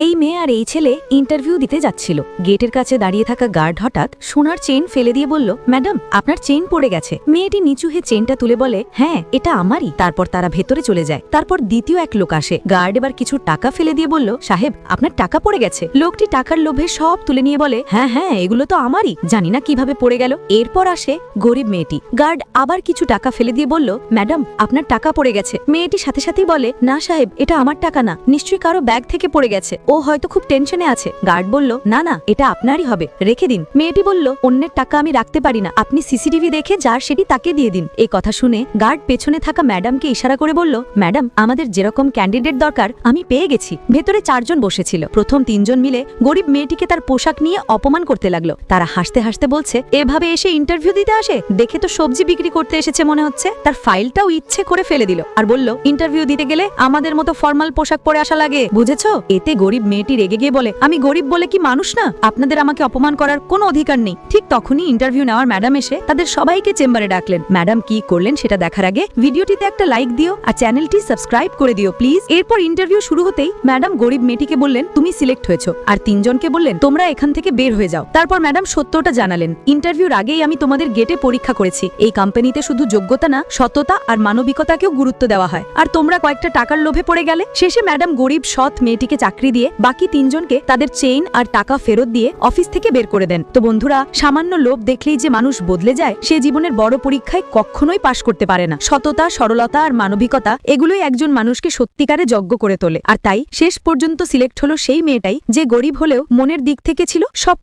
এই মেয়ে আর এই ছেলে ইন্টারভিউ দিতে যাচ্ছিল। গেটের কাছে দাঁড়িয়ে থাকা গার্ড হঠাৎ সোনার চেন ফেলে দিয়ে বলল ম্যাডাম আপনার চেন পড়ে গেছে। মেয়েটি নিচু হয়ে চেনটা তুলে বলে হ্যাঁ এটা আমারই। তারপর তারা ভেতরে চলে যায়। তারপর দ্বিতীয় এক লোক আসে। গার্ড এবার কিছু টাকা ফেলে দিয়ে বলল, সাহেব, আপনার টাকা পড়ে গেছে। লোকটি টাকার লোভে সব তুলে নিয়ে বলে হ্যাঁ হ্যাঁ এগুলো তো আমারই। জানি না কীভাবে পড়ে গেল। এরপর আসে গরিব মেয়েটি। গার্ড আবার কিছু টাকা ফেলে দিয়ে বলল ম্যাডাম আপনার টাকা পড়ে গেছে। মেয়েটি সাথে সাথেই বলে, না সাহেব, এটা আমার টাকা না। নিশ্চয়ই কারও ব্যাগ থেকে পড়ে গেছে। ও হয়তো খুব টেনশনে আছে। গার্ড বলল, না না, এটা আপনারই হবে। রেখে দিন। মেয়েটি বলল, অন্যের টাকা আমি রাখতে পারি না। আপনি সিসিটিভি দেখে যার সেটি তাকে দিয়ে দিন। এই কথা শুনে গার্ড পেছনে থাকা ম্যাডামকে ইশারা করে বলল, ম্যাডাম, আমাদের যেরকম ক্যান্ডিডেট দরকার, আমি পেয়ে গেছি। ভেতরে চারজন বসেছিল। প্রথম তিনজন মিলে গরিব মেয়েটিকে তার পোশাক নিয়ে অপমান করতে লাগল। তারা হাসতে হাসতে বলছে, এভাবে এসে ইন্টারভিউ দিতে আসে? দেখে তো সবজি বিক্রি করতে এসেছে মনে হচ্ছে। তার ফাইলটাও ইচ্ছে করে ফেলে দিল আর বলল ইন্টারভিউ দিতে গেলে আমাদের মতো ফর্মাল পোশাক পরে আসা লাগে। বুঝেছ? এতে গরিব মেয়েটি রেগে গিয়ে বলে, আমি গরিব বলে কি মানুষ না? আপনাদের আমাকে অপমান করার কোনো অধিকার নেই। ঠিক তখনই ইন্টারভিউ নেওয়ার ম্যাডাম এসে তাদের সবাইকে চেম্বারে ডাকলেন। ম্যাডাম কি করলেন সেটা দেখার আগে ভিডিওটিতে একটা লাইক দিও আর চ্যানেলটি সাবস্ক্রাইব করে দিও প্লিজ এরপর ইন্টারভিউ শুরু হতেই ম্যাডাম গরিব মেয়েটিকে বললেন, তুমি সিলেক্ট হয়েছো। আর তিনজনকে বললেন, তোমরা এখান থেকে বের হয়ে যাও। তারপর ম্যাডাম সত্যটা জানালেন ইন্টারভিউর আগেই আমি তোমাদের গেটে পরীক্ষা করেছি। এই কোম্পানিতে শুধু যোগ্যতা না, সততা আর মানবিকতাকেও গুরুত্ব দেওয়া হয়। আর তোমরা কয়েকটা টাকার লোভে পড়ে গেলে, শেষে ম্যাডাম গরিব, সৎ মেয়েটিকে চাকরি দিয়ে বাকি তিনজনকে তাদের চেইন আর টাকা ফেরত দিয়ে অফিস থেকে বের করে দেন। তো বন্ধুরা, সামান্য লোভ দেখলেই যে মানুষ বদলে যায়, সে জীবনের বড় পরীক্ষায় কখনোই পাশ করতে পারে না। সততা, সরলতা আর মানবিকতা এগুলোই একজন মানুষকে সত্যিকারে যজ্ঞ করে তোলে। আর তাই শেষ পর্যন্ত সিলেক্ট হলো সেই মেয়েটাই যে গরিব হলেও মনের দিক থেকে ছিল সবচেয়ে